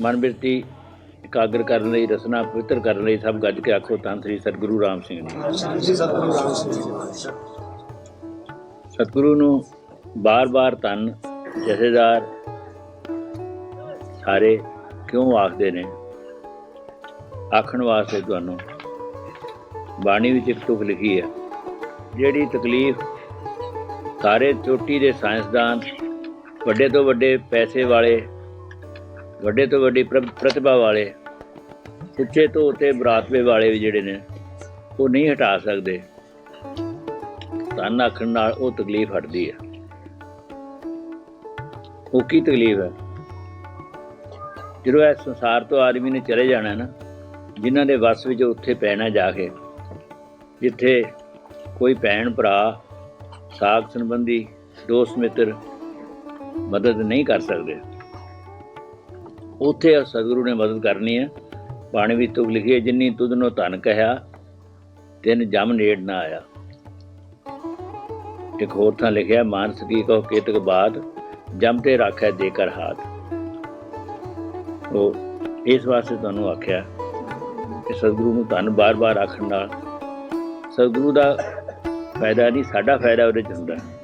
ਮਨ ਬਿਰਤੀ ਇਕਾਗਰ ਕਰਨ ਲਈ ਰਸਨਾ ਪਵਿੱਤਰ ਕਰਨ ਲਈ ਸਭ ਗੱਜ ਕੇ ਆਖੋ ਤਾਂ ਸ੍ਰੀ ਸਤਿਗੁਰੂ ਰਾਮ ਸਿੰਘ ਜੀ। ਸਤਿਗੁਰੂ ਰਾਮ ਸਿੰਘ ਜੀ। ਸਤਿਗੁਰੂ ਨੂੰ ਬਾਰ-ਬਾਰ ਧੰਨ ਜਥੇਦਾਰ ਸਾਰੇ ਕਿਉਂ ਆਖਦੇ ਨੇ? ਆਖਣ ਵਾਸਤੇ ਤੁਹਾਨੂੰ ਬਾਣੀ ਵਿੱਚ ਇੱਕ ਤੁਕ ਲਿਖੀ ਹੈ ਜਿਹੜੀ ਤਕਲੀਫ ਸਾਰੇ ਚੋਟੀ ਦੇ ਸਾਇੰਸਦਾਨ ਵੱਡੇ ਤੋਂ ਵੱਡੇ ਪੈਸੇ ਵਾਲੇ ਵੱਡੇ ਤੋਂ ਵੱਡੀ ਪ੍ਰ- ਪ੍ਰਤਿਭਾ ਵਾਲੇ ਉੱਚੇ ਤੋਂ ਉੱਤੇ ਬਰਾਤਵੇ ਵਾਲੇ ਵੀ ਜਿਹੜੇ ਨੇ, ਉਹ ਨਹੀਂ ਹਟਾ ਸਕਦੇ। ਧੰਨ ਆਖਣ ਨਾਲ ਉਹ ਤਕਲੀਫ ਹਟਦੀ ਹੈ। ਉਹ ਕੀ ਤਕਲੀਫ ਹੈ? ਜਦੋਂ ਇਸ ਸੰਸਾਰ ਤੋਂ ਆਦਮੀ ਨੇ ਚਲੇ ਜਾਣਾ ਨਾ, ਜਿਨ੍ਹਾਂ ਦੇ ਵਸ ਵਿੱਚ ਉੱਥੇ ਪੈਣਾ ਜਾ ਕੇ, ਜਿੱਥੇ ਕੋਈ ਭੈਣ, ਭਰਾ ਸਾਖ ਸੰਬੰਧੀ ਦੋਸਤ ਮਿੱਤਰ ਮਦਦ ਨਹੀਂ ਕਰ ਸਕਦੇ। ਉੱਥੇ ਸਤਿਗੁਰੂ ਨੇ ਮਦਦ ਕਰਨੀ ਹੈ। ਬਾਣੀ ਵਿੱਚ ਤੁਕ ਲਿਖੀ ਹੈ, ਜਿੰਨੀ ਤੁਧ ਨੂੰ ਧਨ ਕਹਿਆ ਤਿੰਨ ਜਮ ਨੇੜ ਨਾ ਆਇਆ। ਇੱਕ ਹੋਰ ਥਾਂ ਲਿਖਿਆ, ਮਾਨਸ ਕੀ ਕਹੋ ਕੇਤਕ ਬਾਦ, ਜਮ ਤੇ ਰੱਖੈ ਦੇ ਕਰ ਹਾਥ ਉਹ ਇਸ ਵਾਸਤੇ ਤੁਹਾਨੂੰ ਆਖਿਆ ਕਿ ਸਤਿਗੁਰੂ ਨੂੰ ਧੰਨ ਬਾਰ-ਬਾਰ ਆਖਣ ਨਾਲ ਸਤਿਗੁਰੂ ਦਾ ਫਾਇਦਾ ਨਹੀਂ, ਸਾਡਾ ਫਾਇਦਾ ਉਹਦੇ ਚ ਹੁੰਦਾ। ਹੈ।